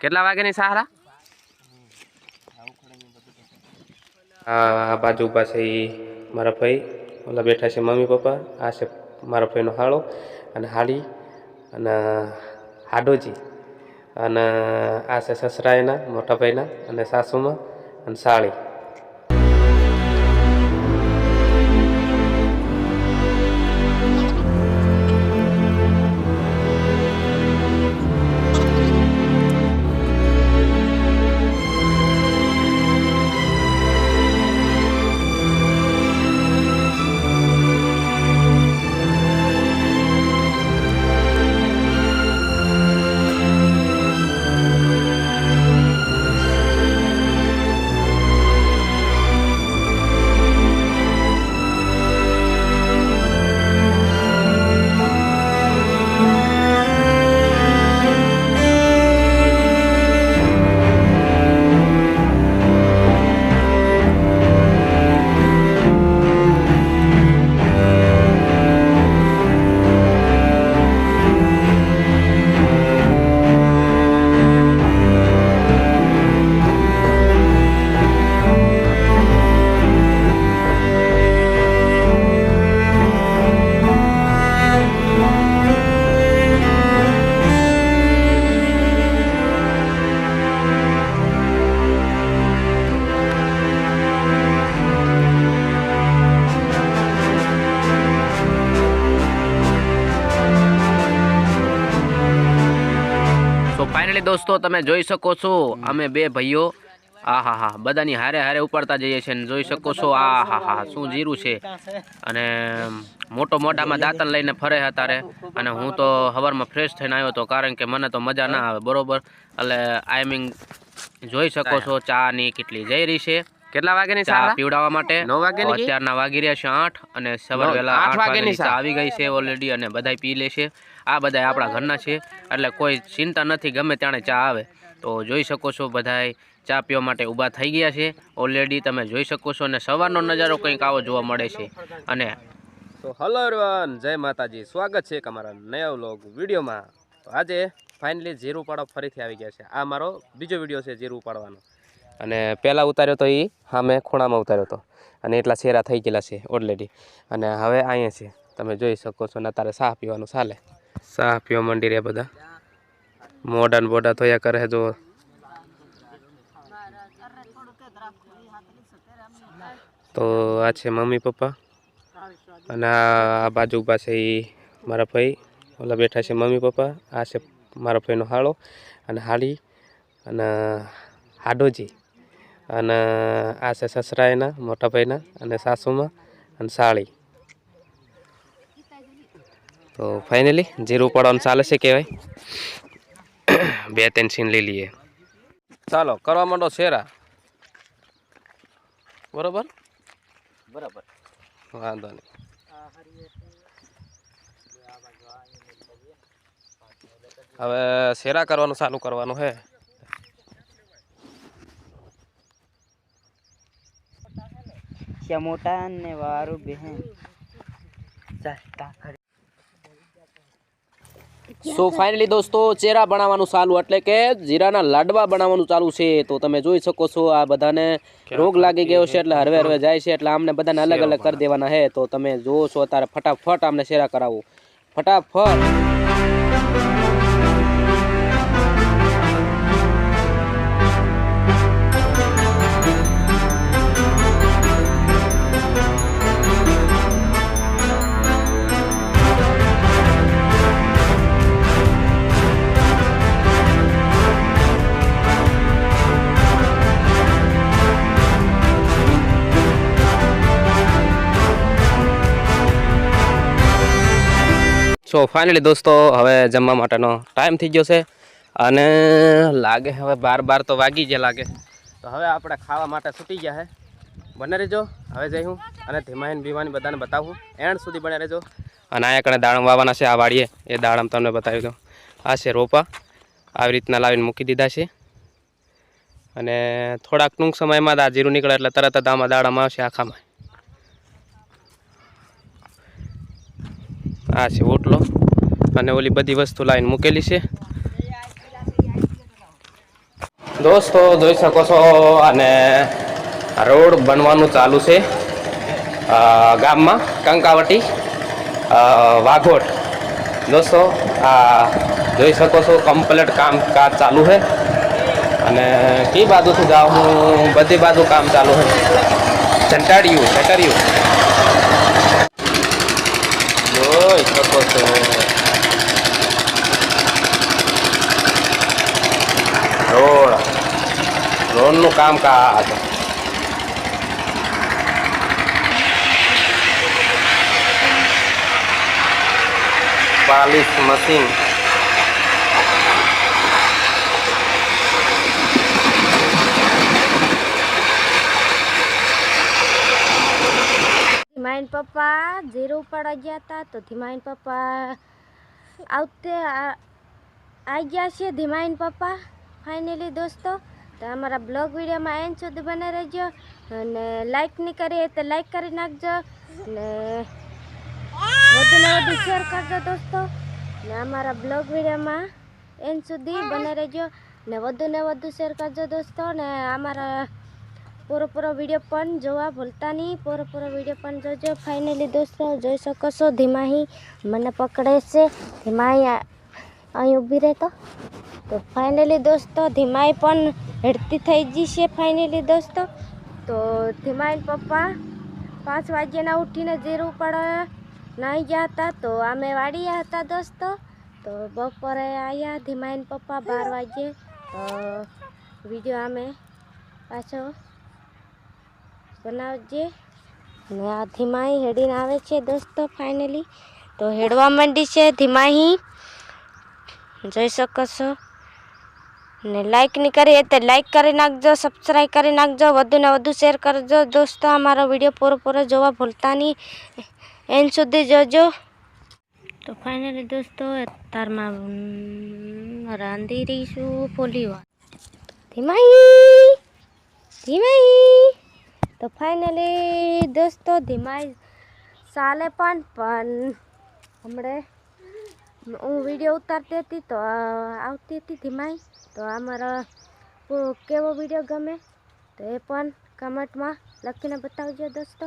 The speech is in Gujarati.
કેટલા વાગ્યાની સહારા? આ બાજુ એ મારા ભાઈ. ઓલા બેઠા છે મમ્મી, પપ્પા. આ છે મારા ભાઈનો હાળો અને હાડી અને હાડોજી. અને આ છે સસરા એના મોટા ભાઈના અને સાસુમાં અને સાળી. ફાઇનલી દોસ્તો તમે જોઈ શકો છો. અમે બે ભાઈઓ. આ હા હા, બધાની હારે હારે ઉપાડતા જઈએ છીએ અને જોઈ શકો છો. આ હા હા શું જીરું છે. અને મોટો મોટામાં દાંતણ લઈને ફરે અત્યારે. અને હું તો હવારમાં ફ્રેશ થઈને આવ્યો હતો કારણ કે મને તો મજા ના આવે, બરોબર? એટલે આઈ મીન જોઈ શકો છો, ચા ની કેટલી જઈ રહી છે. કેટલા વાગ્યાની ચા પીવડાવવા માટે? નવ વાગ્યાની કે? અત્યારના વાગી રહ્યા છે આઠ અને સવાર વેલા વહેલા આઠ આઠ વાગ્યાની વાગ્યાની ચા આવી ગઈ છે ઓલરેડી અને બધાય પી લે છે. આ બધા આપણા ઘરના છે એટલે કોઈ ચિંતા નથી ગમે ત્યાં ચા આવે. તો જોઈ શકો છો બધાય ચા પીવા માટે ઊભા થઈ ગયા છે. ઓલરેડી તમે જોઈ શકો છો અને સવારનો નજારો કંઈક આવો જોવા મળે છે. અને તો હલો એવરીવન જય માતાજી. સ્વાગત છે અમારા નયા વ્લોગ વિડીયોમાં. તો આજે ફાઇનલી જીરું પાડો ફરીથી આવી ગયા છે. આ મારો બીજો વીડિયો છે જીરું પાડવાનો અને પહેલાં ઉતાર્યો તો એ હા મેં ખૂણામાં ઉતાર્યો હતો અને એટલા શેરા થઈ ગયેલા છે ઓલરેડી અને હવે અહીંયા છે. તમે જોઈ શકો છો ને તારે સાહ પીવાનું ચાલે. સાહ પીવા મંડી રહ્યા બધા. મોઢા ને બોડા થયા કરે જો તો આ છે મમ્મી, પપ્પા. અને આ બાજુ છે એ મારા ભાઈ. ઓલા બેઠા છે મમ્મી, પપ્પા. આ છે મારા ભાઈનો હાળો અને હાડી અને હાડોજી. અને આ છે સસરાયના મોટાભાઈના અને સાસુમાં અને સાળી. તો ફાઇનલી જીરું પડવાનું ચાલે છે કહેવાય. બે ત્રણ સીન લઈ લઈએ. ચાલો કરવા માંડો શેરા. બરોબર? બરાબર. વાંધો નહીં. હવે શેરા કરવાનું ચાલુ કરવાનું હે. છે મોટા ને વારું બહેન સો ફાઇનલી દોસ્તો ચેરા બનાવવાનું ચાલુ એટલે કે જીરાના લાડવા બનાવવાનું ચાલુ છે તો તમે જોઈ શકો છો આ બધાને રોગ લાગી ગયો છે એટલે હરવે હરવે જાય છે એટલે આમને બધાને અલગ અલગ કરી દેવાના છે તો તમે જોવો છો અત્યારે ફટાફટ આમને શેરા કરાવો. ફટાફટ! સો ફાઇનલી દોસ્તો, હવે જમવા માટેનો ટાઈમ થઈ ગયો છે. અને લાગે હવે બાર બાર તો વાગી ગયા લાગે. તો હવે આપણે ખાવા માટે છૂટી ગયા છે બને રહેજો. હવે જઈ હું અને ધીમાહીન ભીમાની બધાને બતાવું. એન્ડ સુધી બને રહેજો. અને અહીંયા કણે દાડમ વાવવાના છે આ વાડીએ. એ દાડમ તમને બતાવી દઉં. આ છે રોપા. આવી રીતના લાવીને મૂકી દીધા છે. અને થોડાક ટૂંક સમયમાં જ આ જીરું નીકળે એટલે તરત જ આમાં દાડામાં આવશે આખામાં. આ છે ઓટલો અને ઓલી બધી વસ્તુ લાવીને મૂકેલી છે. દોસ્તો, જોઈ શકો છો અને રોડ બનવાનું ચાલુ છે. ગામમાં, કંકાવટી વાઘોટ. દોસ્તો, આ જોઈ શકો છો કમ્પ્લીટ કામકાજ ચાલુ છે. અને કઈ બાજુથી જાઉં હું? બધી બાજુ કામ ચાલુ છે. ચંટાડ્યું ચટાડ્યું જોઈ રોડ. રોડનું કામ કા કામકાજ પાલિશ મશીન. ધીમાઈન પપ્પા ઝીરો ઉપર ગયા હતા તો ધીમાઈન પપ્પા આવતે આવી ગયા છે ધીમાઈન પપ્પા, ફાઇનલી દોસ્તો. તો અમારા બ્લોગ વિડીયોમાં એન સુધી બને રહેજો અને લાઇક નહીં કરીએ તો લાઇક કરી નાખજો અને વધુ ને વધુ શેર કરજો દોસ્તો. ને અમારા બ્લોગ વિડીયોમાં એન સુધી બને રહેજો ને વધુ ને વધુ શેર કરજો દોસ્તો. ને અમારા પૂરો પૂરો વીડિયો પણ જોવા ભૂલતા નહીં પૂરો પૂરો વીડિયો પણ જોજો ફાઇનલી દોસ્તો જોઈ શકો છો ધીમાહી મને પકડે છે ધીમાહી આ- અહીં ઊભી રહેતો તો ફાઇનલી દોસ્તો ધીમાઈ પણ હેડતી થઈ ગઈ છે ફાઇનલી દોસ્તો તો ધીમાઈ પપ્પા પાંચ વાગ્યાના ઉઠીને જીરું પણ નાહી ગયા હતા તો અમે વાડીયા હતા દોસ્તો તો બપોરે આવ્યા ધીમાઈન પપ્પા બાર વાગ્યે તો વીડિયો અમે પાછો બનાવજે. ને આ ધીમાહી હેડીને આવે છે દોસ્તો ફાઇનલી તો હેડવા માંડી છે ધીમાહી જોઈ શકો છો. ને લાઈક નહીં કરી તો લાઈક કરી નાખજો સબસ્ક્રાઈબ કરી નાખજો વધુ ને વધુ શેર કરજો. દોસ્તો, અમારો વીડિયો પૂરો પૂરો જોવા ભૂલતા નહીં. એન સુધી જોજો. તો ફાઇનલી દોસ્તો અત્યારમાં રાંધી રહીશું ફોલીવા ધીમાઈ! ધીમાઈ! તો ફાઇનલી દોસ્તો, ધીમાઈ ચાલે પણ પણ હમણે હું વીડિયો ઉતારતી હતી તો આવતી હતી ધીમાઈ. તો અમારો કેવો વીડિયો ગમે તો એ પણ કમેન્ટમાં લખીને બતાવજો દોસ્તો.